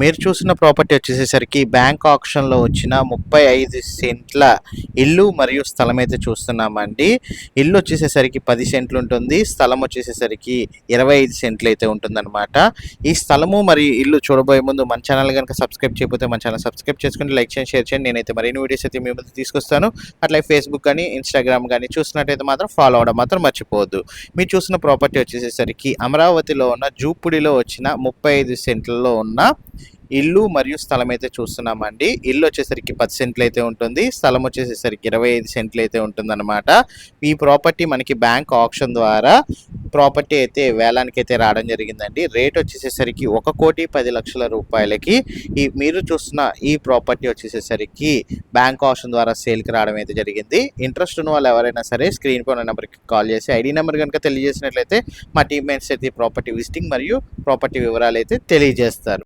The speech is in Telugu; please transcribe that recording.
మీరు చూసిన ప్రాపర్టీ వచ్చేసేసరికి బ్యాంక్ ఆప్షన్లో వచ్చిన ముప్పై ఐదు సెంట్ల ఇల్లు మరియు స్థలం అయితే చూస్తున్నామండి. ఇల్లు వచ్చేసేసరికి పది సెంట్లు ఉంటుంది. స్థలం వచ్చేసేసరికి ఇరవై ఐదు సెంట్లు అయితే ఉంటుందన్నమాట. ఈ స్థలము మరియు ఇల్లు చూడబోయే ముందు మన ఛానల్ కనుక సబ్స్క్రైబ్ చేయకపోతే మన ఛానల్ సబ్స్క్రైబ్ చేసుకుని లైక్ చేయండి షేర్ చేయండి. నేనైతే మరిన్ని వీడియోస్ అయితే మీ ముందు తీసుకొస్తాను. అట్లా ఫేస్బుక్ కానీ ఇన్స్టాగ్రామ్ కానీ చూసినట్టయితే మాత్రం ఫాలో అవడం మాత్రం మర్చిపోవద్దు. మీరు చూసిన ప్రాపర్టీ వచ్చేసేసరికి అమరావతిలో ఉన్న జూపుడిలో వచ్చిన ముప్పై ఐదు సెంట్లలో ఉన్న ఇల్లు మరియు స్థలం అయితే చూస్తున్నామండి. ఇల్లు వచ్చేసరికి పది సెంట్లు అయితే ఉంటుంది. స్థలం వచ్చేసేసరికి ఇరవై ఐదు సెంట్లు అయితే ఉంటుందన్నమాట. ఈ ప్రాపర్టీ మనకి బ్యాంక్ ఆప్షన్ ద్వారా ప్రాపర్టీ అయితే వేలానికి అయితే రావడం జరిగిందండి. రేట్ వచ్చేసేసరికి ఒక కోటి పది లక్షల రూపాయలకి ఈ మీరు చూస్తున్న ఈ ప్రాపర్టీ వచ్చేసేసరికి బ్యాంక్ ఆప్షన్ ద్వారా సేల్కి రావడం అయితే జరిగింది. ఇంట్రెస్ట్ ఉన్న వాళ్ళు ఎవరైనా సరే స్క్రీన్ పైన నెంబర్కి కాల్ చేసి ఐడి నెంబర్ కనుక తెలియజేసినట్లయితే మా టీమ్ మేట్స్ అయితే ప్రాపర్టీ విజిటింగ్ మరియు ప్రాపర్టీ వివరాలు అయితే తెలియజేస్తారు.